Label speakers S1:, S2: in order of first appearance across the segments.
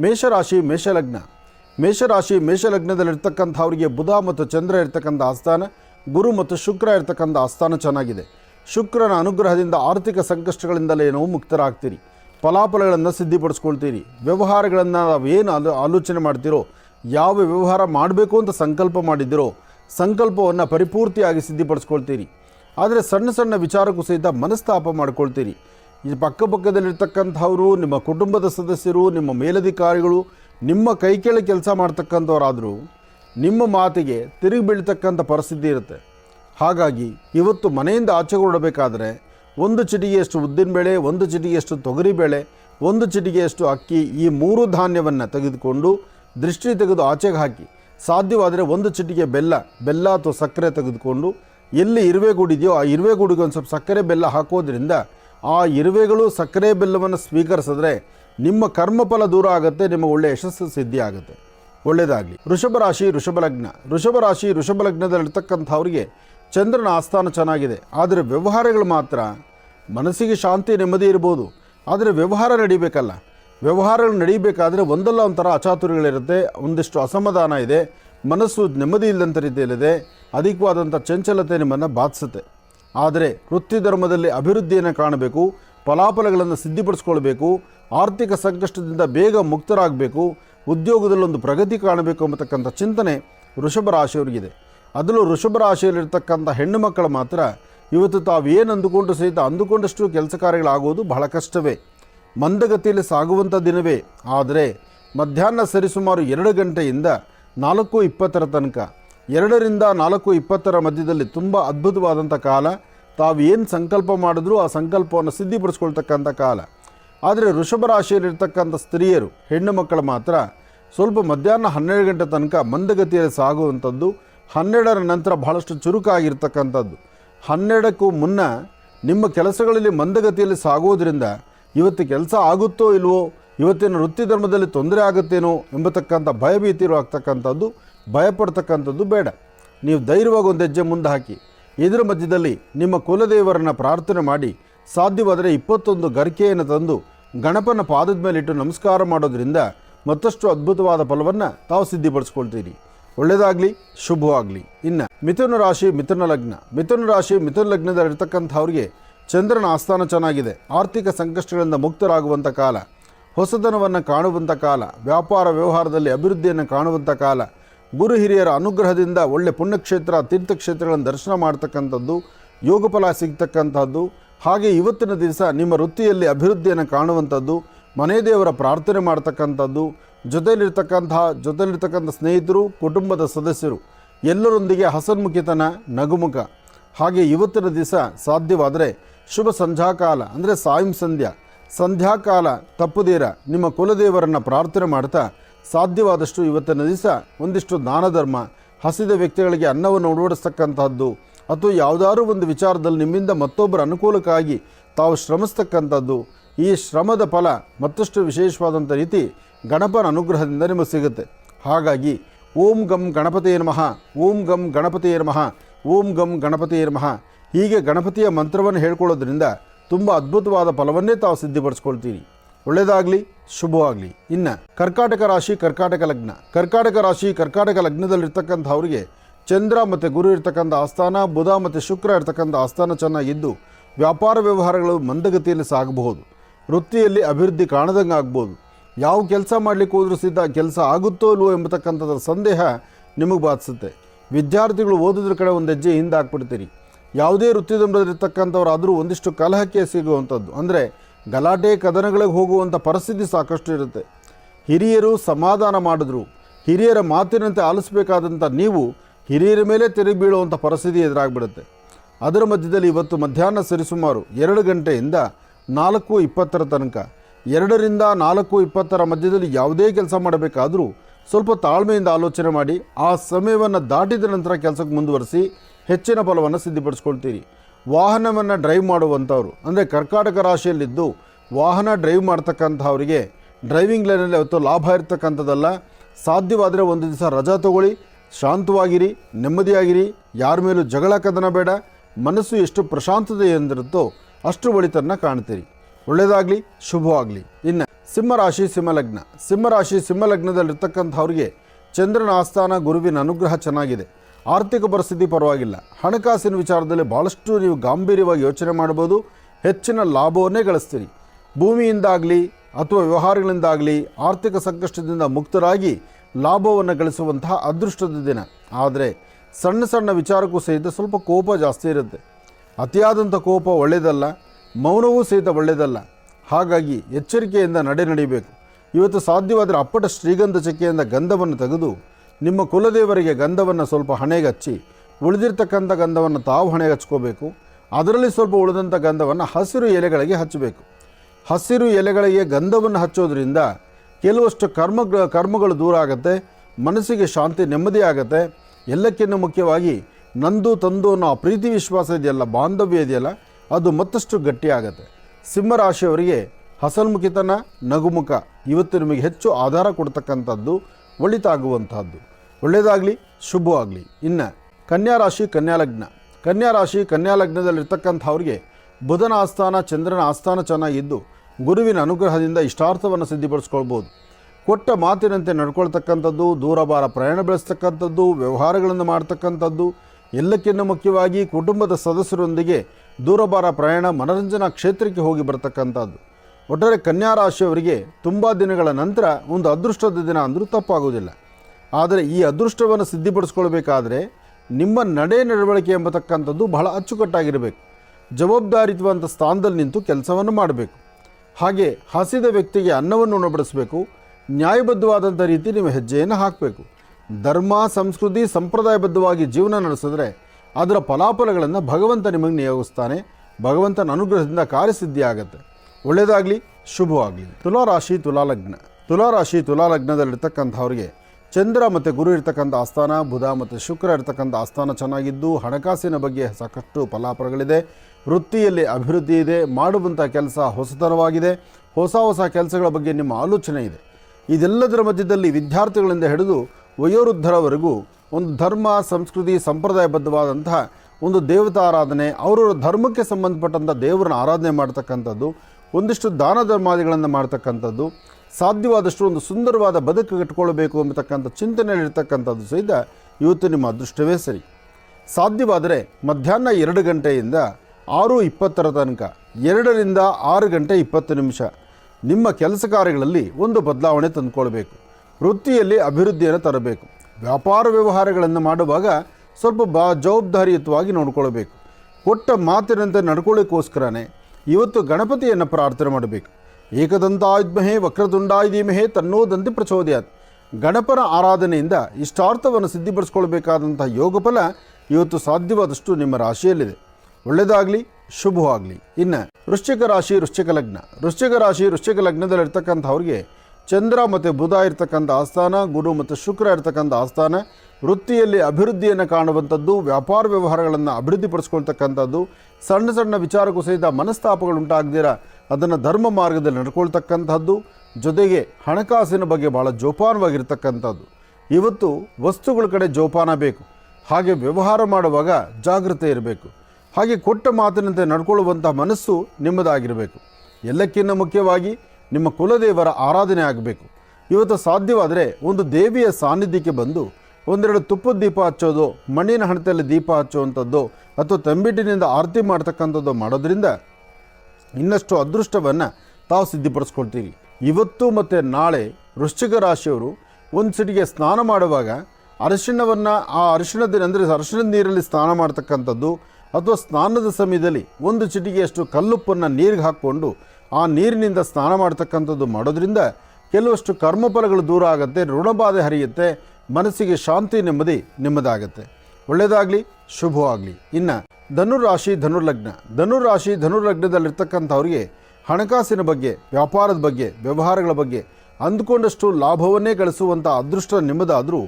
S1: ಮೇಷರಾಶಿ, ಮೇಷಲಗ್ನ. ಮೇಷರಾಶಿ, ಮೇಷಲಗ್ನದಲ್ಲಿರ್ತಕ್ಕಂಥವ್ರಿಗೆ ಬುಧ ಮತ್ತು ಚಂದ್ರ ಇರ್ತಕ್ಕಂಥ ಆಸ್ಥಾನ, ಗುರು ಮತ್ತು ಶುಕ್ರ ಇರ್ತಕ್ಕಂಥ ಆಸ್ಥಾನ ಚೆನ್ನಾಗಿದೆ. ಶುಕ್ರನ ಅನುಗ್ರಹದಿಂದ ಆರ್ಥಿಕ ಸಂಕಷ್ಟಗಳಿಂದಲೇನೋ ಮುಕ್ತರಾಗ್ತೀರಿ. ಫಲಾಫಲಗಳನ್ನು ಸಿದ್ಧಿಪಡಿಸ್ಕೊಳ್ತೀರಿ. ವ್ಯವಹಾರಗಳನ್ನು ನಾವೇನು ಆಲೋ, ಆಲೋಚನೆ ಮಾಡ್ತೀರೋ, ಯಾವ ವ್ಯವಹಾರ ಮಾಡಬೇಕು ಅಂತ ಸಂಕಲ್ಪ ಮಾಡಿದ್ದೀರೋ ಸಂಕಲ್ಪವನ್ನು ಪರಿಪೂರ್ತಿಯಾಗಿ ಸಿದ್ಧಿಪಡಿಸ್ಕೊಳ್ತೀರಿ. ಆದರೆ ಸಣ್ಣ ಸಣ್ಣ ವಿಚಾರಕ್ಕೂ ಸಹಿತ ಮನಸ್ತಾಪ ಮಾಡ್ಕೊಳ್ತೀರಿ. ಈ ಪಕ್ಕಪಕ್ಕದಲ್ಲಿರ್ತಕ್ಕಂಥವರು, ನಿಮ್ಮ ಕುಟುಂಬದ ಸದಸ್ಯರು, ನಿಮ್ಮ ಮೇಲಧಿಕಾರಿಗಳು, ನಿಮ್ಮ ಕೈ ಕೆಳಗೆ ಕೆಲಸ ಮಾಡ್ತಕ್ಕಂಥವರಾದರೂ ನಿಮ್ಮ ಮಾತಿಗೆ ತಿರುಗಿ ಬೀಳ್ತಕ್ಕಂಥ ಪರಿಸ್ಥಿತಿ ಇರುತ್ತೆ. ಹಾಗಾಗಿ ಇವತ್ತು ಮನೆಯಿಂದ ಆಚೆ ಹೊರಡಬೇಕಾದ್ರೆ ಒಂದು ಚಿಟಿಗೆಯಷ್ಟು ಉದ್ದಿನಬೇಳೆ ಒಂದು ಚಿಟಿಗೆಯಷ್ಟು ತೊಗರಿಬೇಳೆ ಒಂದು ಚಿಟಿಗೆಯಷ್ಟು ಅಕ್ಕಿ ಈ ಮೂರು ಧಾನ್ಯವನ್ನು ತೆಗೆದುಕೊಂಡು ದೃಷ್ಟಿ ತೆಗೆದು ಆಚೆಗೆ ಹಾಕಿ. ಸಾಧ್ಯವಾದರೆ ಒಂದು ಚಿಟಿಗೆ ಬೆಲ್ಲ ಬೆಲ್ಲ ಅಥವಾ ಸಕ್ಕರೆ ತೆಗೆದುಕೊಂಡು ಎಲ್ಲಿ ಇರುವೆ ಗೂಡಿದೆಯೋ ಆ ಇರುವೆ ಗೂಡಿಗೆ ಒಂದು ಸ್ವಲ್ಪ ಸಕ್ಕರೆ ಬೆಲ್ಲ ಹಾಕೋದ್ರಿಂದ ಆ ಇರುವೆಗಳು ಸಕ್ಕರೆ ಬೆಲ್ಲವನ್ನು ಸ್ವೀಕರಿಸಿದ್ರೆ ನಿಮ್ಮ ಕರ್ಮಫಲ ದೂರ ಆಗುತ್ತೆ, ನಿಮ್ಮ ಒಳ್ಳೆಯ ಯಶಸ್ಸು ಸಿದ್ಧಿ ಆಗುತ್ತೆ ಒಳ್ಳೆಯದಾಗಲಿ. ವೃಷಭ ರಾಶಿ, ವೃಷಭ ಲಗ್ನ. ವೃಷಭ ರಾಶಿ, ವೃಷಭ ಲಗ್ನದಲ್ಲಿರ್ತಕ್ಕಂಥವ್ರಿಗೆ ಚಂದ್ರನ ಆಸ್ಥಾನ ಚೆನ್ನಾಗಿದೆ. ಆದರೆ ವ್ಯವಹಾರಗಳು ಮಾತ್ರ ಮನಸ್ಸಿಗೆ ಶಾಂತಿ, ನೆಮ್ಮದಿ ಇರ್ಬೋದು. ಆದರೆ ವ್ಯವಹಾರ ನಡಿಬೇಕಲ್ಲ. ವ್ಯವಹಾರಗಳು ನಡೀಬೇಕಾದರೆ ಒಂದಲ್ಲ ಒಂಥರ ಅಚಾತುರ್ಯಗಳಿರುತ್ತೆ. ಒಂದಿಷ್ಟು ಅಸಮಾಧಾನ ಇದೆ. ಮನಸ್ಸು ನೆಮ್ಮದಿ ಇಲ್ಲದಂಥ ರೀತಿಯಲ್ಲಿದೆ. ಅಧಿಕವಾದಂಥ ಚಂಚಲತೆ ನಿಮ್ಮನ್ನು ಬಾಧಿಸುತ್ತೆ. ಆದರೆ ವೃತ್ತಿ ಧರ್ಮದಲ್ಲಿ ಅಭಿವೃದ್ಧಿಯನ್ನು ಕಾಣಬೇಕು, ಫಲಾಫಲಗಳನ್ನು ಸಿದ್ಧಿಪಡಿಸ್ಕೊಳ್ಬೇಕು ಆರ್ಥಿಕ ಸಂಕಷ್ಟದಿಂದ ಬೇಗ ಮುಕ್ತರಾಗಬೇಕು, ಉದ್ಯೋಗದಲ್ಲೊಂದು ಪ್ರಗತಿ ಕಾಣಬೇಕು ಎಂಬತಕ್ಕಂಥ ಚಿಂತನೆ ವೃಷಭ ರಾಶಿಯವರಿಗಿದೆ. ಅದರಲ್ಲೂ ವೃಷಭ ರಾಶಿಯಲ್ಲಿರ್ತಕ್ಕಂಥ ಹೆಣ್ಣು ಮಕ್ಕಳು ಮಾತ್ರ ಇವತ್ತು ತಾವು ಏನು ಅಂದುಕೊಂಡು ಸಹಿತ ಅಂದುಕೊಂಡಷ್ಟು ಕೆಲಸ ಕಾರ್ಯಗಳಾಗುವುದು ಬಹಳ ಕಷ್ಟವೇ. ಮಂದಗತಿಯಲ್ಲಿ ಸಾಗುವಂಥ ದಿನವೇ. ಆದರೆ ಮಧ್ಯಾಹ್ನ ಸರಿಸುಮಾರು ಎರಡು ಗಂಟೆಯಿಂದ ನಾಲ್ಕು ಇಪ್ಪತ್ತರ ತನಕ, ಎರಡರಿಂದ ನಾಲ್ಕು ಇಪ್ಪತ್ತರ ಮಧ್ಯದಲ್ಲಿ ತುಂಬ ಅದ್ಭುತವಾದಂಥ ಕಾಲ ತಾವು ಏನು ಸಂಕಲ್ಪ ಮಾಡಿದ್ರೂ ಆ ಸಂಕಲ್ಪವನ್ನು ಸಿದ್ಧಿಪಡಿಸ್ಕೊಳ್ತಕ್ಕಂಥ ಕಾಲ. ಆದರೆ ವೃಷಭ ರಾಶಿಯಲ್ಲಿರ್ತಕ್ಕಂಥ ಸ್ತ್ರೀಯರು, ಹೆಣ್ಣು ಮಕ್ಕಳು ಮಾತ್ರ ಸ್ವಲ್ಪ ಮಧ್ಯಾಹ್ನ ಹನ್ನೆರಡು ಗಂಟೆ ತನಕ ಮಂದಗತಿಯಲ್ಲಿ ಸಾಗುವಂಥದ್ದು, ಹನ್ನೆರಡರ ನಂತರ ಬಹಳಷ್ಟು ಚುರುಕಾಗಿರ್ತಕ್ಕಂಥದ್ದು. ಹನ್ನೆರಡಕ್ಕೂ ಮುನ್ನ ನಿಮ್ಮ ಕೆಲಸಗಳಲ್ಲಿ ಮಂದಗತಿಯಲ್ಲಿ ಸಾಗೋದ್ರಿಂದ ಇವತ್ತು ಕೆಲಸ ಆಗುತ್ತೋ ಇಲ್ವೋ, ಇವತ್ತಿನ ವೃತ್ತಿ ಧರ್ಮದಲ್ಲಿ ತೊಂದರೆ ಆಗುತ್ತೇನೋ ಎಂಬತಕ್ಕಂಥ ಭಯಭೀತಿರು ಆಗ್ತಕ್ಕಂಥದ್ದು, ಭಯಪಡ್ತಕ್ಕಂಥದ್ದು ಬೇಡ. ನೀವು ಧೈರ್ಯವಾಗಿ ಒಂದು ಹೆಜ್ಜೆ ಮುಂದೆ ಹಾಕಿ. ಇದರ ಮಧ್ಯದಲ್ಲಿ ನಿಮ್ಮ ಕುಲದೇವರನ್ನು ಪ್ರಾರ್ಥನೆ ಮಾಡಿ ಸಾಧ್ಯವಾದರೆ ಇಪ್ಪತ್ತೊಂದು ಗರಿಕೆಯನ್ನು ತಂದು ಗಣಪನ ಪಾದದ ಮೇಲಿಟ್ಟು ನಮಸ್ಕಾರ ಮಾಡೋದ್ರಿಂದ ಮತ್ತಷ್ಟು ಅದ್ಭುತವಾದ ಫಲವನ್ನು ತಾವು ಸಿದ್ಧಿಪಡಿಸ್ಕೊಳ್ತೀರಿ. ಒಳ್ಳೆಯದಾಗಲಿ, ಶುಭವಾಗಲಿ. ಇನ್ನು ಮಿಥುನ ರಾಶಿ, ಮಿಥುನ ಲಗ್ನ. ಮಿಥುನ ರಾಶಿ, ಮಿಥುನ ಲಗ್ನದಲ್ಲಿರ್ತಕ್ಕಂಥವ್ರಿಗೆ ಚಂದ್ರನ ಆಸ್ಥಾನ ಚೆನ್ನಾಗಿದೆ. ಆರ್ಥಿಕ ಸಂಕಷ್ಟಗಳಿಂದ ಮುಕ್ತರಾಗುವಂಥ ಕಾಲ. ಹೊಸದನವನ್ನು ಕಾಣುವಂಥ ಕಾಲ. ವ್ಯಾಪಾರ ವ್ಯವಹಾರದಲ್ಲಿ ಅಭಿವೃದ್ಧಿಯನ್ನು ಕಾಣುವಂಥ ಕಾಲ. ಗುರು ಹಿರಿಯರ ಅನುಗ್ರಹದಿಂದ ಒಳ್ಳೆ ಪುಣ್ಯಕ್ಷೇತ್ರ, ತೀರ್ಥಕ್ಷೇತ್ರಗಳನ್ನು ದರ್ಶನ ಮಾಡ್ತಕ್ಕಂಥದ್ದು, ಯೋಗಫಲ ಸಿಗ್ತಕ್ಕಂಥದ್ದು, ಹಾಗೆ ಇವತ್ತಿನ ದಿವಸ ನಿಮ್ಮ ವೃತ್ತಿಯಲ್ಲಿ ಅಭಿವೃದ್ಧಿಯನ್ನು ಕಾಣುವಂಥದ್ದು, ಮನೆ ದೇವರ ಪ್ರಾರ್ಥನೆ ಮಾಡ್ತಕ್ಕಂಥದ್ದು ಜೊತೆಯಲ್ಲಿರ್ತಕ್ಕಂತಹ ಜೊತೆಯಲ್ಲಿರ್ತಕ್ಕಂಥ ಸ್ನೇಹಿತರು, ಕುಟುಂಬದ ಸದಸ್ಯರು, ಎಲ್ಲರೊಂದಿಗೆ ಹಸನ್ಮುಖಿತನ ನಗುಮುಖ. ಹಾಗೆ ಇವತ್ತಿನ ದಿವಸ ಸಾಧ್ಯವಾದರೆ ಶುಭ ಸಂಧ್ಯಾಕಾಲ, ಅಂದರೆ ಸಾಯಂ ಸಂಧ್ಯಾ. ಸಂಧ್ಯಾಕಾಲ ತಪ್ಪುದೀರ, ನಿಮ್ಮ ಕುಲದೇವರನ್ನು ಪ್ರಾರ್ಥನೆ ಮಾಡ್ತಾ ಸಾಧ್ಯವಾದಷ್ಟು ಇವತ್ತಿನ ದಿವಸ ಒಂದಿಷ್ಟು ದಾನ ಹಸಿದ ವ್ಯಕ್ತಿಗಳಿಗೆ ಅನ್ನವನ್ನು ಉಡವಡಿಸ್ತಕ್ಕಂಥದ್ದು ಅಥವಾ ಯಾವುದಾದ್ರು ಒಂದು ವಿಚಾರದಲ್ಲಿ ನಿಮ್ಮಿಂದ ಮತ್ತೊಬ್ಬರ ಅನುಕೂಲಕ್ಕಾಗಿ ತಾವು ಶ್ರಮಿಸ್ತಕ್ಕಂಥದ್ದು ಈ ಶ್ರಮದ ಫಲ ಮತ್ತಷ್ಟು ವಿಶೇಷವಾದಂಥ ರೀತಿ ಗಣಪನ ಅನುಗ್ರಹದಿಂದ ನಿಮಗೆ ಸಿಗುತ್ತೆ. ಹಾಗಾಗಿ, ಓಂ ಗಂ ಗಣಪತಿಯ ನಮಃ, ಓಂ ಗಂ ಗಣಪತಿಯ ನಮಃ, ಓಂ ಗಂ ಗಣಪತಿಯ ನಮಃ. ಹೀಗೆ ಗಣಪತಿಯ ಮಂತ್ರವನ್ನು ಹೇಳ್ಕೊಳ್ಳೋದ್ರಿಂದ ತುಂಬ ಅದ್ಭುತವಾದ ಫಲವನ್ನೇ ತಾವು ಸಿದ್ಧಿಪಡಿಸ್ಕೊಳ್ತೀರಿ. ಒಳ್ಳೆಯದಾಗಲಿ ಶುಭವಾಗಲಿ. ಇನ್ನು ಕರ್ಕಾಟಕ ರಾಶಿ, ಕರ್ಕಾಟಕ ಲಗ್ನ. ಕರ್ಕಾಟಕ ರಾಶಿ, ಕರ್ಕಾಟಕ ಲಗ್ನದಲ್ಲಿರ್ತಕ್ಕಂಥವ್ರಿಗೆ ಚಂದ್ರ ಮತ್ತು ಗುರು ಇರ್ತಕ್ಕಂಥ ಆಸ್ಥಾನ, ಬುಧ ಮತ್ತು ಶುಕ್ರ ಇರ್ತಕ್ಕಂಥ ಆಸ್ಥಾನ ಚೆನ್ನಾಗಿದ್ದು ವ್ಯಾಪಾರ ವ್ಯವಹಾರಗಳು ಮಂದಗತಿಯಲ್ಲಿ ಸಾಗಬಹುದು. ವೃತ್ತಿಯಲ್ಲಿ ಅಭಿವೃದ್ಧಿ ಕಾಣದಂಗೆ ಆಗ್ಬೋದು. ಯಾವ ಕೆಲಸ ಮಾಡಲಿಕ್ಕೆ ಹೋದ್ರೂ ಸಿದ್ಧ ಕೆಲಸ ಆಗುತ್ತೋ ಇಲ್ವೋ ಎಂಬತಕ್ಕಂಥದ್ರ ಸಂದೇಹ ನಿಮಗೆ ಬಾಧಿಸುತ್ತೆ. ವಿದ್ಯಾರ್ಥಿಗಳು ಓದಿದ್ರ ಕಡೆ ಒಂದು ಹೆಜ್ಜೆ ಹಿಂದೆ ಹಾಕ್ಬಿಡ್ತೀರಿ. ಯಾವುದೇ ವೃತ್ತಿದಂಬದಲ್ಲಿರ್ತಕ್ಕಂಥವ್ರಾದರೂ ಒಂದಿಷ್ಟು ಕಲಹಕ್ಕೆ ಸಿಗುವಂಥದ್ದು. ಅಂದರೆ ಗಲಾಟೆ ಕದನಗಳಿಗೆ ಹೋಗುವಂಥ ಪರಿಸ್ಥಿತಿ ಸಾಕಷ್ಟು ಇರುತ್ತೆ. ಹಿರಿಯರು ಸಮಾಧಾನ ಮಾಡಿದ್ರು. ಹಿರಿಯರ ಮಾತಿನಂತೆ ಆಲಿಸಬೇಕಾದಂಥ ನೀವು ಹಿರಿಯರ ಮೇಲೆ ತಿರುಗಿ ಬೀಳುವಂಥ ಪರಿಸ್ಥಿತಿ ಎದುರಾಗ್ಬಿಡುತ್ತೆ. ಅದರ ಮಧ್ಯದಲ್ಲಿ ಇವತ್ತು ಮಧ್ಯಾಹ್ನ ಸರಿಸುಮಾರು ಎರಡು ಗಂಟೆಯಿಂದ ನಾಲ್ಕು ಇಪ್ಪತ್ತರ ತನಕ, ಎರಡರಿಂದ ನಾಲ್ಕು ಇಪ್ಪತ್ತರ ಮಧ್ಯದಲ್ಲಿ ಯಾವುದೇ ಕೆಲಸ ಮಾಡಬೇಕಾದರೂ ಸ್ವಲ್ಪ ತಾಳ್ಮೆಯಿಂದ ಆಲೋಚನೆ ಮಾಡಿ, ಆ ಸಮಯವನ್ನು ದಾಟಿದ ನಂತರ ಕೆಲಸಕ್ಕೆ ಮುಂದುವರಿಸಿ ಹೆಚ್ಚಿನ ಫಲವನ್ನು ಸಿದ್ಧಪಡಿಸ್ಕೊಳ್ತೀರಿ. ವಾಹನವನ್ನು ಡ್ರೈವ್ ಮಾಡುವಂಥವ್ರು. ಅಂದರೆ ಕರ್ಕಾಟಕ ರಾಶಿಯಲ್ಲಿದ್ದು ವಾಹನ ಡ್ರೈವ್ ಮಾಡ್ತಕ್ಕಂಥವ್ರಿಗೆ ಡ್ರೈವಿಂಗ್ ಲೈನಲ್ಲಿ ಅವತ್ತು ಲಾಭ ಇರ್ತಕ್ಕಂಥದ್ದಲ್ಲ. ಸಾಧ್ಯವಾದರೆ ಒಂದು ದಿವಸ ರಜಾ ತಗೊಳ್ಳಿ, ಶಾಂತವಾಗಿರಿ, ನೆಮ್ಮದಿಯಾಗಿರಿ. ಯಾರ ಮೇಲೂ ಜಗಳ ಕದನ ಬೇಡ. ಮನಸ್ಸು ಎಷ್ಟು ಪ್ರಶಾಂತತೆ ಎಂದಿರುತ್ತೋ ಅಷ್ಟು ಒಳಿತನ್ನು ಕಾಣ್ತೀರಿ. ಒಳ್ಳೆಯದಾಗಲಿ, ಶುಭವಾಗಲಿ. ಇನ್ನು ಸಿಂಹರಾಶಿ ಸಿಂಹಲಗ್ನ ಸಿಂಹರಾಶಿ ಸಿಂಹಲಗ್ನದಲ್ಲಿರ್ತಕ್ಕಂಥವ್ರಿಗೆ ಚಂದ್ರನ ಆಸ್ಥಾನ, ಗುರುವಿನ ಅನುಗ್ರಹ ಚೆನ್ನಾಗಿದೆ. ಆರ್ಥಿಕ ಪರಿಸ್ಥಿತಿ ಪರವಾಗಿಲ್ಲ. ಹಣಕಾಸಿನ ವಿಚಾರದಲ್ಲಿ ಭಾಳಷ್ಟು ನೀವು ಗಾಂಭೀರ್ಯವಾಗಿ ಯೋಚನೆ ಮಾಡ್ಬೋದು ಹೆಚ್ಚಿನ ಲಾಭವನ್ನೇ ಗಳಿಸ್ತೀರಿ. ಭೂಮಿಯಿಂದಾಗಲಿ ಅಥವಾ ವ್ಯವಹಾರಗಳಿಂದಾಗಲಿ ಆರ್ಥಿಕ ಸಂಕಷ್ಟದಿಂದ ಮುಕ್ತರಾಗಿ ಲಾಭವನ್ನು ಗಳಿಸುವಂತಹ ಅದೃಷ್ಟದ ದಿನ. ಆದರೆ ಸಣ್ಣ ಸಣ್ಣ ವಿಚಾರಕ್ಕೂ ಸಹಿತ ಸ್ವಲ್ಪ ಕೋಪ ಜಾಸ್ತಿ ಇರುತ್ತೆ. ಅತಿಯಾದಂಥ ಕೋಪ ಒಳ್ಳೆಯದಲ್ಲ ಮೌನವೂ ಸಹಿತ ಒಳ್ಳೆಯದಲ್ಲ ಹಾಗಾಗಿ ಎಚ್ಚರಿಕೆಯಿಂದ ನಡೆ ನಡಿಬೇಕು ಇವತ್ತು ಸಾಧ್ಯವಾದರೆ ಅಪ್ಪಟ ಶ್ರೀಗಂಧ ಚಕ್ಕೆಯಿಂದ ಗಂಧವನ್ನು ತೆಗೆದು ನಿಮ್ಮ ಕುಲದೇವರಿಗೆ ಗಂಧವನ್ನು ಸ್ವಲ್ಪ ಹಣೆಗಚ್ಚಿ, ಉಳಿದಿರ್ತಕ್ಕಂಥ ಗಂಧವನ್ನು ತಾವು ಹಣೆಗಚ್ಕೋಬೇಕು. ಅದರಲ್ಲಿ ಸ್ವಲ್ಪ ಉಳಿದಂಥ ಗಂಧವನ್ನು ಹಸಿರು ಎಲೆಗಳಿಗೆ ಹಚ್ಚಬೇಕು. ಹಸಿರು ಎಲೆಗಳಿಗೆ ಗಂಧವನ್ನು ಹಚ್ಚೋದ್ರಿಂದ ಕೆಲವಷ್ಟು ಕರ್ಮ, ಕರ್ಮಗಳು ದೂರ ಆಗುತ್ತೆ, ಮನಸ್ಸಿಗೆ ಶಾಂತಿ ನೆಮ್ಮದಿ ಆಗುತ್ತೆ. ಎಲ್ಲಕ್ಕಿಂತ ಮುಖ್ಯವಾಗಿ ನಂದು ತಂದು ಅನ್ನೋ ಪ್ರೀತಿ ವಿಶ್ವಾಸ ಇದೆಯಲ್ಲ, ಬಾಂಧವ್ಯ ಇದೆಯಲ್ಲ, ಅದು ಮತ್ತಷ್ಟು ಗಟ್ಟಿಯಾಗತ್ತೆ ಸಿಂಹರಾಶಿಯವರಿಗೆ ಹಸನ್ಮುಖಿತನ ನಗುಮುಖ, ಇವತ್ತು ನಿಮಗೆ ಹೆಚ್ಚು ಆಧಾರ ಕೊಡ್ತಕ್ಕಂಥದ್ದು ಒಳಿತಾಗುವಂತಹದ್ದು. ಒಳ್ಳೆಯದಾಗಲಿ, ಶುಭವಾಗಲಿ. ಇನ್ನು ಕನ್ಯಾ ರಾಶಿ, ಕನ್ಯಾ ಲಗ್ನ. ಕನ್ಯಾ ರಾಶಿ, ಕನ್ಯಾ ಲಗ್ನದಲ್ಲಿರ್ತಕ್ಕಂಥವ್ರಿಗೆ ಬುಧನ ಆಸ್ಥಾನ, ಚಂದ್ರನ ಆಸ್ಥಾನ ಚೆನ್ನಾಗಿದ್ದು ಗುರುವಿನ ಅನುಗ್ರಹದಿಂದ ಇಷ್ಟಾರ್ಥವನ್ನು ಸಿದ್ಧಿಪಡಿಸ್ಕೊಳ್ಬೋದು. ಕೊಟ್ಟ ಮಾತಿನಂತೆ ನಡ್ಕೊಳ್ತಕ್ಕಂಥದ್ದು ದೂರಭಾರ ಪ್ರಯಾಣ ಬೆಳೆಸ್ತಕ್ಕಂಥದ್ದು, ವ್ಯವಹಾರಗಳನ್ನು ಮಾಡ್ತಕ್ಕಂಥದ್ದು ಎಲ್ಲಕ್ಕಿಂತ ಮುಖ್ಯವಾಗಿ ಕುಟುಂಬದ ಸದಸ್ಯರೊಂದಿಗೆ ದೂರಭಾರ ಪ್ರಯಾಣ, ಮನರಂಜನಾ ಕ್ಷೇತ್ರಕ್ಕೆ ಹೋಗಿ ಬರ್ತಕ್ಕಂಥದ್ದು. ಒಟ್ಟಾರೆ ಕನ್ಯಾ ರಾಶಿಯವರಿಗೆ ತುಂಬ ದಿನಗಳ ನಂತರ ಒಂದು ಅದೃಷ್ಟದ ದಿನ ಅಂದರೂ ತಪ್ಪಾಗೋದಿಲ್ಲ ಆದರೆ ಈ ಅದೃಷ್ಟವನ್ನು ಸಿದ್ಧಿಪಡಿಸ್ಕೊಳ್ಬೇಕಾದ್ರೆ ನಿಮ್ಮ ನಡೆ ನಡವಳಿಕೆ ಎಂಬತಕ್ಕಂಥದ್ದು ಬಹಳ ಅಚ್ಚುಕಟ್ಟಾಗಿರಬೇಕು. ಜವಾಬ್ದಾರಿತ್ವಂತ ಸ್ಥಾನದಲ್ಲಿ ನಿಂತು ಕೆಲಸವನ್ನು ಮಾಡಬೇಕು. ಹಾಗೆ ಹಸಿದ ವ್ಯಕ್ತಿಗೆ ಅನ್ನವನ್ನು ಉಣಬಡಿಸಬೇಕು. ನ್ಯಾಯಬದ್ಧವಾದಂಥ ರೀತಿ ನಿಮ್ಮ ಹೆಜ್ಜೆಯನ್ನು ಹಾಕಬೇಕು. ಧರ್ಮ, ಸಂಸ್ಕೃತಿ, ಸಂಪ್ರದಾಯಬದ್ಧವಾಗಿ ಜೀವನ ನಡೆಸಿದ್ರೆ ಅದರ ಫಲಾಫಲಗಳನ್ನು ಭಗವಂತ ನಿಮಗೆ ನಿಯೋಗಿಸ್ತಾನೆ. ಭಗವಂತನ ಅನುಗ್ರಹದಿಂದ ಕಾರ್ಯಸಿದ್ಧಿ ಆಗುತ್ತೆ ಒಳ್ಳೆಯದಾಗಲಿ, ಶುಭವಾಗಲಿ. ತುಲಾರಾಶಿ, ತುಲಾಲಗ್ನ. ತುಲಾರಾಶಿ, ತುಲಾಲಗ್ನದಲ್ಲಿರ್ತಕ್ಕಂಥವ್ರಿಗೆ ಚಂದ್ರ ಮತ್ತು ಗುರು ಇರ್ತಕ್ಕಂಥ ಆಸ್ಥಾನ, ಬುಧ ಮತ್ತು ಶುಕ್ರ ಇರ್ತಕ್ಕಂಥ ಆಸ್ಥಾನ ಚೆನ್ನಾಗಿದ್ದು, ಹಣಕಾಸಿನ ಬಗ್ಗೆ ಸಾಕಷ್ಟು ಫಲಾಫಲಗಳಿದೆ. ವೃತ್ತಿಯಲ್ಲಿ ಅಭಿವೃದ್ಧಿ ಇದೆ, ಮಾಡುವಂಥ ಕೆಲಸ ಹೊಸತನವಾಗಿದೆ ಹೊಸ ಹೊಸ ಕೆಲಸಗಳ ಬಗ್ಗೆ ನಿಮ್ಮ ಆಲೋಚನೆ ಇದೆ. ಇದೆಲ್ಲದರ ಮಧ್ಯದಲ್ಲಿ ವಿದ್ಯಾರ್ಥಿಗಳಿಂದ ಹಿಡಿದು ವಯೋವೃದ್ಧರವರೆಗೂ ಒಂದು ಧರ್ಮ, ಸಂಸ್ಕೃತಿ, ಸಂಪ್ರದಾಯಬದ್ಧವಾದಂತಹ ಒಂದು ದೇವತಾರಾಧನೆ, ಅವರವರ ಧರ್ಮಕ್ಕೆ ಸಂಬಂಧಪಟ್ಟಂಥ ದೇವರನ್ನ ಆರಾಧನೆ ಮಾಡ್ತಕ್ಕಂಥದ್ದು ಒಂದಿಷ್ಟು ದಾನ ಧರ್ಮಾದಿಗಳನ್ನು ಮಾಡ್ತಕ್ಕಂಥದ್ದು, ಸಾಧ್ಯವಾದಷ್ಟು ಒಂದು ಸುಂದರವಾದ ಬದುಕು ಕಟ್ಕೊಳ್ಬೇಕು ಎಂಬತಕ್ಕಂಥ ಚಿಂತನೆಯಲ್ಲಿರ್ತಕ್ಕಂಥದ್ದು ಸಹಿತ ಇವತ್ತು ನಿಮ್ಮ ಅದೃಷ್ಟವೇ ಸರಿ. ಸಾಧ್ಯವಾದರೆ ಮಧ್ಯಾಹ್ನ ಎರಡು ಗಂಟೆಯಿಂದ ಆರು ಇಪ್ಪತ್ತರ ತನಕ, ಎರಡರಿಂದ ಆರು ಗಂಟೆ ಇಪ್ಪತ್ತು ನಿಮಿಷ ನಿಮ್ಮ ಕೆಲಸ ಕಾರ್ಯಗಳಲ್ಲಿ ಒಂದು ಬದಲಾವಣೆ ತಂದುಕೊಳ್ಬೇಕು. ವೃತ್ತಿಯಲ್ಲಿ ಅಭಿವೃದ್ಧಿಯನ್ನು ತರಬೇಕು. ವ್ಯಾಪಾರ ವ್ಯವಹಾರಗಳನ್ನು ಮಾಡುವಾಗ ಸ್ವಲ್ಪ ಬಾ ಜವಾಬ್ದಾರಿಯುತವಾಗಿ ನೋಡಿಕೊಳ್ಬೇಕು. ಕೊಟ್ಟ ಮಾತಿನಂತೆ ನಡ್ಕೊಳ್ಳಿಕ್ಕೋಸ್ಕರನೇ ಇವತ್ತು ಗಣಪತಿಯನ್ನು ಪ್ರಾರ್ಥನೆ ಮಾಡಬೇಕು. ಏಕದಂತಾಯುದ್ಮಹೇ ವಕ್ರತುಂಡಾಯ ಧೀಮಹೇ ತನ್ನೋದಂತೆ ಪ್ರಚೋದಯಾತ್. ಗಣಪನ ಆರಾಧನೆಯಿಂದ ಇಷ್ಟಾರ್ಥವನ್ನು ಸಿದ್ಧಿಪಡಿಸ್ಕೊಳ್ಬೇಕಾದಂಥ ಯೋಗಫಲ ಇವತ್ತು ಸಾಧ್ಯವಾದಷ್ಟು ನಿಮ್ಮ ರಾಶಿಯಲ್ಲಿದೆ. ಒಳ್ಳೆಯದಾಗಲಿ, ಶುಭವಾಗಲಿ. ಇನ್ನು ವೃಶ್ಚಿಕ ರಾಶಿ, ವೃಶ್ಚಿಕ ಲಗ್ನ. ವೃಶ್ಚಿಕ ರಾಶಿ, ವೃಶ್ಚಿಕ ಲಗ್ನದಲ್ಲಿರ್ತಕ್ಕಂಥವ್ರಿಗೆ ಚಂದ್ರ ಮತ್ತು ಬುಧ ಇರ್ತಕ್ಕಂಥ ಆಸ್ಥಾನ, ಗುರು ಮತ್ತು ಶುಕ್ರ ಇರ್ತಕ್ಕಂಥ ಆಸ್ಥಾನ ವೃತ್ತಿಯಲ್ಲಿ ಅಭಿವೃದ್ಧಿಯನ್ನು ಕಾಣುವಂಥದ್ದು, ವ್ಯಾಪಾರ ವ್ಯವಹಾರಗಳನ್ನು ಅಭಿವೃದ್ಧಿಪಡಿಸ್ಕೊಳ್ತಕ್ಕಂಥದ್ದು, ಸಣ್ಣ ಸಣ್ಣ ವಿಚಾರಕ್ಕೂ ಸಹಿತ ಮನಸ್ತಾಪಗಳು ಉಂಟಾಗದಿರ ಅದನ್ನು ಧರ್ಮ ಮಾರ್ಗದಲ್ಲಿ ನಡ್ಕೊಳ್ತಕ್ಕಂಥದ್ದು, ಜೊತೆಗೆ ಹಣಕಾಸಿನ ಬಗ್ಗೆ ಭಾಳ ಜೋಪಾನವಾಗಿರ್ತಕ್ಕಂಥದ್ದು. ಇವತ್ತು ವಸ್ತುಗಳ ಕಡೆ ಜೋಪಾನ ಬೇಕು. ಹಾಗೆ ವ್ಯವಹಾರ ಮಾಡುವಾಗ ಜಾಗೃತೆ ಇರಬೇಕು. ಹಾಗೆ ಕೊಟ್ಟ ಮಾತಿನಂತೆ ನಡ್ಕೊಳ್ಳುವಂಥ ಮನಸ್ಸು ನಿಮ್ಮದಾಗಿರಬೇಕು. ಎಲ್ಲಕ್ಕಿಂತ ಮುಖ್ಯವಾಗಿ ನಿಮ್ಮ ಕುಲದೇವರ ಆರಾಧನೆ ಆಗಬೇಕು. ಇವತ್ತು ಸಾಧ್ಯವಾದರೆ ಒಂದು ದೇವಿಯ ಸಾನ್ನಿಧ್ಯಕ್ಕೆ ಬಂದು ಒಂದೆರಡು ತುಪ್ಪದ ದೀಪ ಹಚ್ಚೋದು, ಮಣ್ಣಿನ ಹಣತೆಯಲ್ಲಿ ದೀಪ ಹಚ್ಚುವಂಥದ್ದು ಅಥವಾ ತಂಬಿಟ್ಟಿನಿಂದ ಆರತಿ ಮಾಡ್ತಕ್ಕಂಥದ್ದು ಮಾಡೋದ್ರಿಂದ ಇನ್ನಷ್ಟು ಅದೃಷ್ಟವನ್ನು ತಾವು ಸಿದ್ಧಿಪಡಿಸ್ಕೊಳ್ತೀವಿ ಇವತ್ತು ಮತ್ತು ನಾಳೆ ವೃಶ್ಚಿಕ ರಾಶಿಯವರು ಒಂದು ಸಿಟಿಗೆ ಸ್ನಾನ ಮಾಡುವಾಗ ಅರಿಶಿಣವನ್ನು ಆ ಅರಿಶಿಣದ ಅಂದರೆ ಅರಿಶಿಣದ ನೀರಲ್ಲಿ ಸ್ನಾನ ಮಾಡ್ತಕ್ಕಂಥದ್ದು ಅಥವಾ ಸ್ನಾನದ ಸಮಯದಲ್ಲಿ ಒಂದು ಚಿಟಿಗೆಯಷ್ಟು ಕಲ್ಲುಪ್ಪನ್ನು ನೀರಿಗೆ ಹಾಕ್ಕೊಂಡು ಆ ನೀರಿನಿಂದ ಸ್ನಾನ ಮಾಡ್ತಕ್ಕಂಥದ್ದು ಮಾಡೋದ್ರಿಂದ ಕೆಲವಷ್ಟು ಕರ್ಮಫಲಗಳು ದೂರ ಆಗುತ್ತೆ, ಋಣಬಾಧೆ ಹರಿಯುತ್ತೆ ಮನಸ್ಸಿಗೆ ಶಾಂತಿ ನೆಮ್ಮದಿ ನಿಮ್ಮದಾಗತ್ತೆ. ಒಳ್ಳೆಯದಾಗಲಿ ಶುಭವಾಗಲಿ. ಇನ್ನು ಧನುರಾಶಿ ಧನುರ್ಲಗ್ನ. ಧನುರಾಶಿ ಧನುರ್ಲಗ್ನದಲ್ಲಿರ್ತಕ್ಕಂಥವ್ರಿಗೆ ಹಣಕಾಸಿನ ಬಗ್ಗೆ, ವ್ಯಾಪಾರದ ಬಗ್ಗೆ, ವ್ಯವಹಾರಗಳ ಬಗ್ಗೆ ಅಂದ್ಕೊಂಡಷ್ಟು ಲಾಭವನ್ನೇ ಗಳಿಸುವಂಥ ಅದೃಷ್ಟ ನಿಮ್ಮದಾದರೂ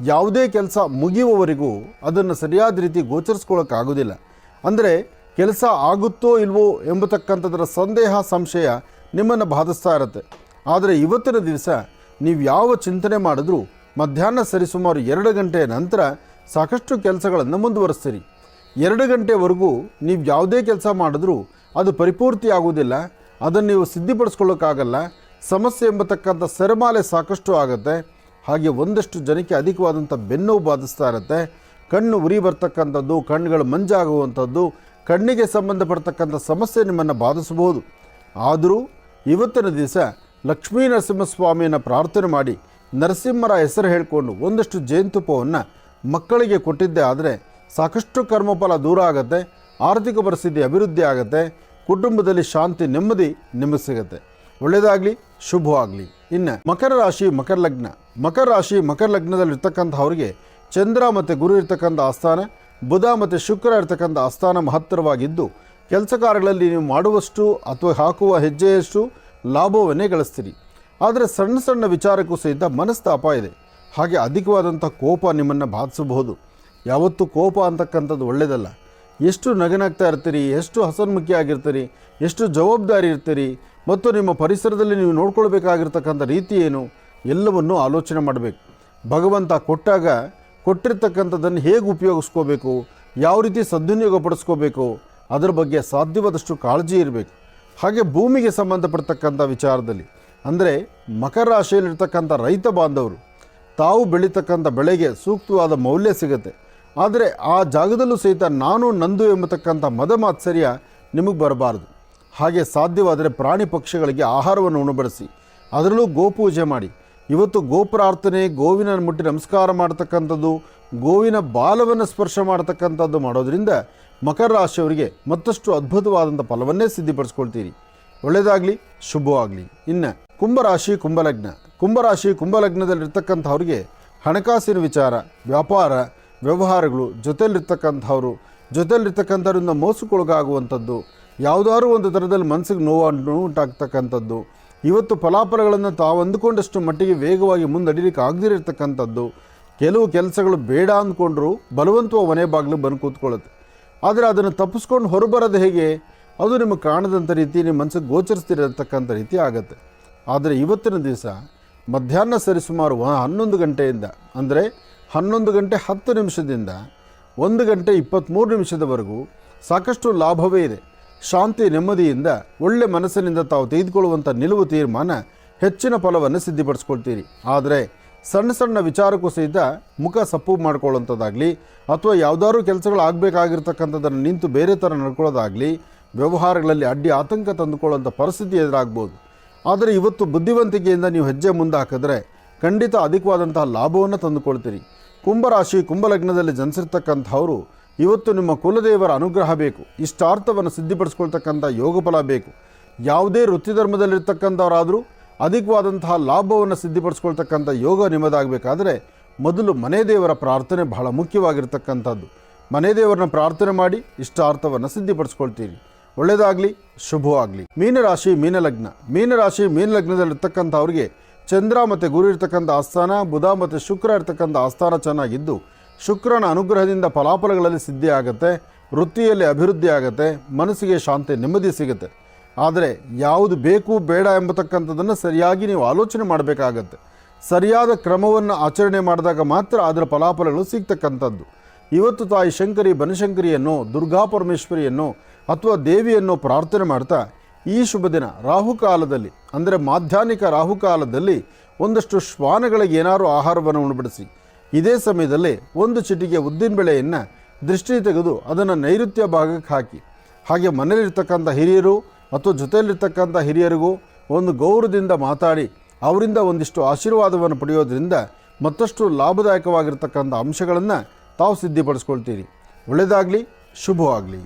S1: ಯಾವುದೇ ಕೆಲಸ ಮುಗಿಯುವವರೆಗೂ ಅದನ್ನು ಸರಿಯಾದ ರೀತಿ ಗೋಚರಿಸ್ಕೊಳ್ಳೋಕ್ಕಾಗೋದಿಲ್ಲ ಅಂದರೆ ಕೆಲಸ ಆಗುತ್ತೋ ಇಲ್ವೋ ಎಂಬತಕ್ಕಂಥದ್ರ ಸಂದೇಹ, ಸಂಶಯ ನಿಮ್ಮನ್ನು ಬಾಧಿಸ್ತಾ ಇರುತ್ತೆ. ಆದರೆ ಇವತ್ತಿನ ದಿವಸ ನೀವು ಯಾವ ಚಿಂತನೆ ಮಾಡಿದ್ರೂ ಮಧ್ಯಾಹ್ನ ಸರಿಸುಮಾರು ಎರಡು ಗಂಟೆಯ ನಂತರ ಸಾಕಷ್ಟು ಕೆಲಸಗಳನ್ನು ಮುಂದುವರಿಸ್ತೀರಿ. ಎರಡು ಗಂಟೆವರೆಗೂ ನೀವು ಯಾವುದೇ ಕೆಲಸ ಮಾಡಿದ್ರೂ ಅದು ಪರಿಪೂರ್ತಿ ಆಗುವುದಿಲ್ಲ ಅದನ್ನು ನೀವು ಸಿದ್ಧಿಪಡಿಸ್ಕೊಳ್ಳೋಕ್ಕಾಗಲ್ಲ, ಸಮಸ್ಯೆ ಎಂಬತಕ್ಕಂಥ ಸರಮಾಲೆ ಸಾಕಷ್ಟು ಆಗುತ್ತೆ, ಹಾಗೆ ಒಂದಷ್ಟು ಜನಕ್ಕೆ ಅಧಿಕವಾದಂಥ ಬೆನ್ನು ಬಾಧಿಸ್ತಾ ಇರುತ್ತೆ, ಕಣ್ಣು ಉರಿ ಬರ್ತಕ್ಕಂಥದ್ದು, ಕಣ್ಣುಗಳು ಮಂಜಾಗುವಂಥದ್ದು, ಕಣ್ಣಿಗೆ ಸಂಬಂಧಪಡ್ತಕ್ಕಂಥ ಸಮಸ್ಯೆ ನಿಮ್ಮನ್ನು ಬಾಧಿಸಬಹುದು. ಆದರೂ ಇವತ್ತಿನ ದಿವಸ ಲಕ್ಷ್ಮೀ ನರಸಿಂಹಸ್ವಾಮಿಯನ್ನು ಪ್ರಾರ್ಥನೆ ಮಾಡಿ ನರಸಿಂಹರ ಹೆಸರು ಹೇಳಿಕೊಂಡು ಒಂದಷ್ಟು ಜೇನುತುಪ್ಪವನ್ನು ಮಕ್ಕಳಿಗೆ ಕೊಟ್ಟಿದ್ದೆ ಆದರೆ ಸಾಕಷ್ಟು ಕರ್ಮಫಲ ದೂರ ಆಗುತ್ತೆ, ಆರ್ಥಿಕ ಪರಿಸ್ಥಿತಿ ಅಭಿವೃದ್ಧಿ ಆಗುತ್ತೆ, ಕುಟುಂಬದಲ್ಲಿ ಶಾಂತಿ, ನೆಮ್ಮದಿ ನಿಮಗೆ ಸಿಗುತ್ತೆ. ಒಳ್ಳೆಯದಾಗಲಿ, ಶುಭವಾಗಲಿ. ಇನ್ನು ಮಕರ ರಾಶಿ, ಮಕರ ಲಗ್ನ. ಮಕರ ರಾಶಿ, ಮಕರ ಲಗ್ನದಲ್ಲಿರ್ತಕ್ಕಂಥವ್ರಿಗೆ ಚಂದ್ರ ಮತ್ತು ಗುರು ಇರ್ತಕ್ಕಂಥ ಆಸ್ಥಾನ, ಬುಧ ಮತ್ತು ಶುಕ್ರ ಇರ್ತಕ್ಕಂಥ ಆಸ್ಥಾನ ಮಹತ್ತರವಾಗಿದ್ದು, ಕೆಲಸ ಕಾರ್ಯಗಳಲ್ಲಿ ನೀವು ಮಾಡುವಷ್ಟು ಅಥವಾ ಹಾಕುವ ಹೆಜ್ಜೆಯಷ್ಟು ಲಾಭವನ್ನೇ ಗಳಿಸ್ತೀರಿ. ಆದರೆ ಸಣ್ಣ ಸಣ್ಣ ವಿಚಾರಕ್ಕೂ ಸಹಿತ ಮನಸ್ತಾಪ ಇದೆ. ಹಾಗೆ ಅಧಿಕವಾದಂಥ ಕೋಪ ನಿಮ್ಮನ್ನು ಬಾಧಿಸಬಹುದು. ಯಾವತ್ತೂ ಕೋಪ ಅಂತಕ್ಕಂಥದ್ದು ಒಳ್ಳೆಯದಲ್ಲ ಎಷ್ಟು ನಗನಾಗ್ತಾ ಇರ್ತೀರಿ, ಎಷ್ಟು ಹಸನ್ಮುಖಿ ಆಗಿರ್ತೀರಿ, ಎಷ್ಟು ಜವಾಬ್ದಾರಿ ಇರ್ತೀರಿ, ಮತ್ತು ನಿಮ್ಮ ಪರಿಸರದಲ್ಲಿ ನೀವು ನೋಡ್ಕೊಳ್ಬೇಕಾಗಿರ್ತಕ್ಕಂಥ ರೀತಿ ಏನು, ಎಲ್ಲವನ್ನೂ ಆಲೋಚನೆ ಮಾಡಬೇಕು. ಭಗವಂತ ಕೊಟ್ಟಾಗ ಕೊಟ್ಟಿರ್ತಕ್ಕಂಥದ್ದನ್ನು ಹೇಗೆ ಉಪಯೋಗಿಸ್ಕೋಬೇಕು, ಯಾವ ರೀತಿ ಸದ್ವಿನಿಯೋಗ ಪಡಿಸ್ಕೋಬೇಕು ಅದರ ಬಗ್ಗೆ ಸಾಧ್ಯವಾದಷ್ಟು ಕಾಳಜಿ ಇರಬೇಕು. ಹಾಗೆ ಭೂಮಿಗೆ ಸಂಬಂಧಪಡ್ತಕ್ಕಂಥ ವಿಚಾರದಲ್ಲಿ ಅಂದರೆ ಮಕರ ರಾಶಿಯಲ್ಲಿರ್ತಕ್ಕಂಥ ರೈತ ಬಾಂಧವರು, ತಾವು ಬೆಳೀತಕ್ಕಂಥ ಬೆಳೆಗೆ ಸೂಕ್ತವಾದ ಮೌಲ್ಯ ಸಿಗುತ್ತೆ. ಆದರೆ ಆ ಜಾಗದಲ್ಲೂ ಸಹಿತ ನಾನು ನಂದು ಎಂಬತಕ್ಕಂಥ ಮದ ಮಾತ್ಸರ್ಯ ನಿಮಗೆ ಬರಬಾರ್ದು. ಹಾಗೆ ಸಾಧ್ಯವಾದರೆ ಪ್ರಾಣಿ ಪಕ್ಷಿಗಳಿಗೆ ಆಹಾರವನ್ನು ಉಣಬಡಿಸಿ, ಅದರಲ್ಲೂ ಗೋಪೂಜೆ ಮಾಡಿ. ಇವತ್ತು ಗೋಪ್ರಾರ್ಥನೆ, ಗೋವಿನ ಮುಟ್ಟಿ ನಮಸ್ಕಾರ ಮಾಡ್ತಕ್ಕಂಥದ್ದು, ಗೋವಿನ ಬಾಲವನ್ನು ಸ್ಪರ್ಶ ಮಾಡ್ತಕ್ಕಂಥದ್ದು ಮಾಡೋದರಿಂದ ಮಕರ ರಾಶಿಯವರಿಗೆ ಮತ್ತಷ್ಟು ಅದ್ಭುತವಾದಂಥ ಫಲವನ್ನೇ ಸಿದ್ಧಿಪಡಿಸ್ಕೊಳ್ತೀರಿ. ಒಳ್ಳೆಯದಾಗಲಿ, ಶುಭವಾಗಲಿ. ಇನ್ನು ಕುಂಭರಾಶಿ, ಕುಂಭಲಗ್ನ. ಕುಂಭರಾಶಿ, ಕುಂಭಲಗ್ನದಲ್ಲಿರ್ತಕ್ಕಂಥವ್ರಿಗೆ ಹಣಕಾಸಿನ ವಿಚಾರ, ವ್ಯಾಪಾರ, ವ್ಯವಹಾರಗಳು ಜೊತೆಯಲ್ಲಿರ್ತಕ್ಕಂಥವ್ರು ಜೊತೆಯಲ್ಲಿರ್ತಕ್ಕಂಥವ್ರಿಂದ ಮೋಸಕ್ಕೊಳಗಾಗುವಂಥದ್ದು, ಯಾವುದಾದ್ರೂ ಒಂದು ಥರದಲ್ಲಿ ಮನಸ್ಸಿಗೆ ನೋವು ಉಂಟಾಗ್ತಕ್ಕಂಥದ್ದು, ಇವತ್ತು ಫಲಾಫಲಗಳನ್ನು ತಾವು ಅಂದುಕೊಂಡಷ್ಟು ಮಟ್ಟಿಗೆ ವೇಗವಾಗಿ ಮುಂದಡಿಲಿಕ್ಕೆ ಆಗದಿರತಕ್ಕಂಥದ್ದು, ಕೆಲವು ಕೆಲಸಗಳು ಬೇಡ ಅಂದ್ಕೊಂಡ್ರು ಬಲವಂತವ ಮನೆ ಬಾಗಿಲು ಬಂದು ಕೂತ್ಕೊಳ್ಳುತ್ತೆ. ಆದರೆ ಅದನ್ನು ತಪ್ಪಿಸ್ಕೊಂಡು ಹೊರಬರೋದು ಹೇಗೆ? ಅದು ನಿಮಗೆ ಕಾಣದಂಥ ರೀತಿ, ನಿಮ್ಮ ಮನಸ್ಸಿಗೆ ಗೋಚರಿಸ್ತಿರತಕ್ಕಂಥ ರೀತಿ ಆಗುತ್ತೆ. ಆದರೆ ಇವತ್ತಿನ ದಿವಸ ಮಧ್ಯಾಹ್ನ ಸರಿಸುಮಾರು ಹನ್ನೊಂದು ಗಂಟೆಯಿಂದ, ಅಂದರೆ ಹನ್ನೊಂದು ಗಂಟೆ ಹತ್ತು ನಿಮಿಷದಿಂದ ಒಂದು ಗಂಟೆ ಇಪ್ಪತ್ತ್ಮೂರು ನಿಮಿಷದವರೆಗೂ ಸಾಕಷ್ಟು ಲಾಭವೇ ಇದೆ. ಶಾಂತಿ, ನೆಮ್ಮದಿಯಿಂದ ಒಳ್ಳೆ ಮನಸ್ಸಿನಿಂದ ತಾವು ತೆಗೆದುಕೊಳ್ಳುವಂಥ ನಿಲುವು ತೀರ್ಮಾನ ಹೆಚ್ಚಿನ ಫಲವನ್ನು ಸಿದ್ಧಿಪಡಿಸ್ಕೊಳ್ತೀರಿ. ಆದರೆ ಸಣ್ಣ ಸಣ್ಣ ವಿಚಾರಕ್ಕೂ ಸಹಿತ ಮುಖ ಸಪ್ಪು ಮಾಡ್ಕೊಳ್ಳೋಂಥದ್ದಾಗಲಿ ಅಥವಾ ಯಾವುದಾದ್ರೂ ಕೆಲಸಗಳು ಆಗಬೇಕಾಗಿರ್ತಕ್ಕಂಥದ್ದನ್ನು ನಿಂತು ಬೇರೆ ಥರ ನಡ್ಕೊಳ್ಳೋದಾಗಲಿ ವ್ಯವಹಾರಗಳಲ್ಲಿ ಅಡ್ಡಿ ಆತಂಕ ತಂದುಕೊಳ್ಳುವಂಥ ಪರಿಸ್ಥಿತಿ ಎದುರಾಗ್ಬೋದು. ಆದರೆ ಇವತ್ತು ಬುದ್ಧಿವಂತಿಕೆಯಿಂದ ನೀವು ಹೆಜ್ಜೆ ಮುಂದೆ ಹಾಕಿದ್ರೆ ಖಂಡಿತ ಅಧಿಕವಾದಂತಹ ಲಾಭವನ್ನು ತಂದುಕೊಳ್ತೀರಿ. ಕುಂಭರಾಶಿ, ಕುಂಭಲಗ್ನದಲ್ಲಿ ಜನಿಸಿರ್ತಕ್ಕಂಥವರು ಇವತ್ತು ನಿಮ್ಮ ಕುಲದೇವರ ಅನುಗ್ರಹ ಬೇಕು. ಇಷ್ಟಾರ್ಥವನ್ನು ಸಿದ್ಧಿಪಡಿಸ್ಕೊಳ್ತಕ್ಕಂಥ ಯೋಗಫಲ ಬೇಕು. ಯಾವುದೇ ವೃತ್ತಿ ಧರ್ಮದಲ್ಲಿರ್ತಕ್ಕಂಥವರಾದರೂ ಅಧಿಕವಾದಂತಹ ಲಾಭವನ್ನು ಸಿದ್ಧಿಪಡಿಸ್ಕೊಳ್ತಕ್ಕಂಥ ಯೋಗ ನಿಮ್ಮದಾಗಬೇಕಾದ್ರೆ ಮೊದಲು ಮನೆ ದೇವರ ಪ್ರಾರ್ಥನೆ ಬಹಳ ಮುಖ್ಯವಾಗಿರ್ತಕ್ಕಂಥದ್ದು. ಮನೆ ದೇವರನ್ನ ಪ್ರಾರ್ಥನೆ ಮಾಡಿ ಇಷ್ಟಾರ್ಥವನ್ನು ಸಿದ್ಧಿಪಡಿಸ್ಕೊಳ್ತೀರಿ. ಒಳ್ಳೆಯದಾಗಲಿ ಶುಭವಾಗಲಿ. ಮೀನರಾಶಿ, ಮೀನಲಗ್ನ. ಮೀನರಾಶಿ, ಮೀನಲಗ್ನದಲ್ಲಿರ್ತಕ್ಕಂಥವ್ರಿಗೆ ಚಂದ್ರ ಮತ್ತು ಗುರು ಇರ್ತಕ್ಕಂಥ ಆಸ್ಥಾನ, ಬುಧ ಮತ್ತು ಶುಕ್ರ ಇರ್ತಕ್ಕಂಥ ಆಸ್ಥಾನ ಚೆನ್ನಾಗಿದ್ದು, ಶುಕ್ರನ ಅನುಗ್ರಹದಿಂದ ಫಲಾಫಲಗಳಲ್ಲಿ ಸಿದ್ಧಿ ಆಗುತ್ತೆ, ವೃತ್ತಿಯಲ್ಲಿ ಅಭಿವೃದ್ಧಿ ಆಗುತ್ತೆ, ಮನಸ್ಸಿಗೆ ಶಾಂತಿ, ನೆಮ್ಮದಿ ಸಿಗುತ್ತೆ. ಆದರೆ ಯಾವುದು ಬೇಕು, ಬೇಡ ಎಂಬತಕ್ಕಂಥದ್ದನ್ನು ಸರಿಯಾಗಿ ನೀವು ಆಲೋಚನೆ ಮಾಡಬೇಕಾಗತ್ತೆ. ಸರಿಯಾದ ಕ್ರಮವನ್ನು ಆಚರಣೆ ಮಾಡಿದಾಗ ಮಾತ್ರ ಅದರ ಫಲಾಫಲಗಳು ಸಿಗ್ತಕ್ಕಂಥದ್ದು. ಇವತ್ತು ತಾಯಿ ಶಂಕರಿ ಬನಶಂಕರಿಯನ್ನು ದುರ್ಗಾ ಪರಮೇಶ್ವರಿಯನ್ನು ಅಥವಾ ದೇವಿಯನ್ನು ಪ್ರಾರ್ಥನೆ ಮಾಡ್ತಾ ಈ ಶುಭ ದಿನ ರಾಹುಕಾಲದಲ್ಲಿ, ಅಂದರೆ ಮಾಧ್ಯಾಹ್ನಿಕ ರಾಹುಕಾಲದಲ್ಲಿ ಒಂದಷ್ಟು ಶ್ವಾನಗಳಿಗೆ ಏನಾದರೂ ಆಹಾರವನ್ನು ಉಣಬಡಿಸಿ. ಇದೇ ಸಮಯದಲ್ಲಿ ಒಂದು ಚಿಟಿಗೆ ಉದ್ದಿನಬೇಳೆಯನ್ನು ದೃಷ್ಟಿ ತೆಗೆದು ಅದನ್ನು ನೈಋತ್ಯ ಭಾಗಕ್ಕೆ ಹಾಕಿ. ಹಾಗೆ ಮನೆಯಲ್ಲಿರ್ತಕ್ಕಂಥ ಹಿರಿಯರು ಅಥವಾ ಜೊತೆಯಲ್ಲಿರ್ತಕ್ಕಂಥ ಹಿರಿಯರಿಗೂ ಒಂದು ಗೌರವದಿಂದ ಮಾತಾಡಿ, ಅವರಿಂದ ಒಂದಿಷ್ಟು ಆಶೀರ್ವಾದವನ್ನು ಪಡೆಯೋದ್ರಿಂದ ಮತ್ತಷ್ಟು ಲಾಭದಾಯಕವಾಗಿರ್ತಕ್ಕಂಥ ಅಂಶಗಳನ್ನು ತಾವು ಸಿದ್ಧಿಪಡಿಸ್ಕೊಳ್ತೀರಿ. ಒಳ್ಳೆಯದಾಗಲಿ, ಶುಭವಾಗಲಿ.